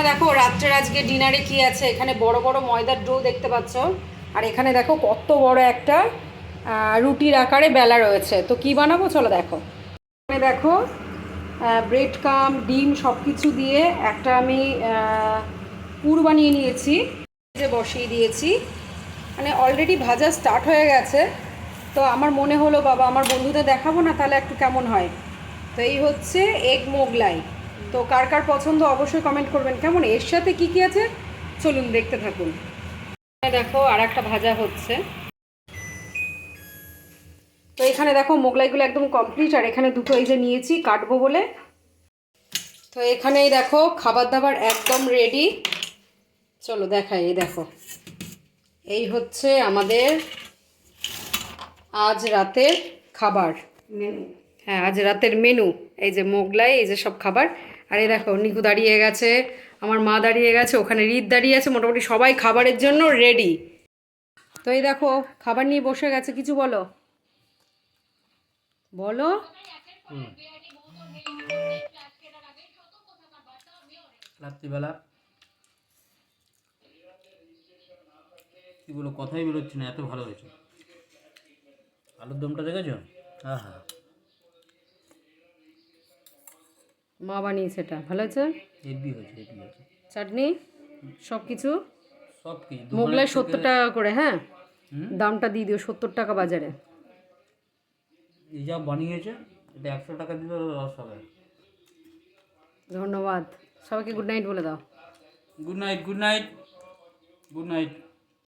এখানে দেখো, রাত্রের আজকে ডিনারে কি আছে? এখানে বড় বড় ময়দার ডো দেখতে পাচ্ছ। আর এখানে দেখো, কত বড় একটা রুটির আকারে বেলা রয়েছে। তো কি বানাবো? চলো দেখো। এখানে দেখো ব্রেড কাম ডিম সব কিছু দিয়ে একটা আমি পুর বানিয়ে নিয়েছি। যে বসিয়ে দিয়েছি। মানে অলরেডি ভাজা স্টার্ট হয়ে গেছে। তো আমার মনে হলো, বাবা, আমার বন্ধুদের দেখাবো না, তাহলে একটু কেমন হয়? তো এই হচ্ছে এগ মোগলাই। তো কার কার পছন্দ অবশ্যই কমেন্ট করবেন। কেমন? এর সাথে কি কি আছে? চলুন দেখতে থাকুন। দেখো আর একটা ভাজা হচ্ছে। তো এখানে দেখো মোগলাইগুলো একদম কমপ্লিট আর এখানে দুটো এই যে নিয়েছি, কাটবো বলে। তো এখানেই দেখো খাবার দাবার একদম রেডি চলো দেখাই, এই দেখো। এই হচ্ছে আমাদের আজ রাতের খাবার। হ্যাঁ আজ রাতের মেনু এই যে মোগলাই, এই যে সব খাবার। আর এই দেখো, নিকু দাঁড়িয়ে গেছে, আমার মা দাঁড়িয়ে গেছে, ওখানে রিত দাঁড়িয়ে আছে, মোটামুটি সবাই খাবারের জন্য রেডি তো এই দেখো, খাবার নিয়ে বসে গেছে, কিছু বলো। বলো। রাত্রিবেলা। কথাই বেরোচ্ছে না, এত ভালো হয়েছে। আলুর দমটা দেখেছ? হ্যাঁ হ্যাঁ। মা বানিয়েছে এটা। ভালো আছে? হেভি হয়েছে হেভি হয়েছে। চাটনি? সব কিছু সব কিছু মোগলাই সত্তর টাকা করে হ্যাঁ? দামটা দিয়ে দিও সত্তর টাকা বাজারে। যা বানিয়েছে এটা একশো টাকা দিলে লস হবে। ধন্যবাদ। সবাইকে গুড নাইট বলে দাও। Good night good night good night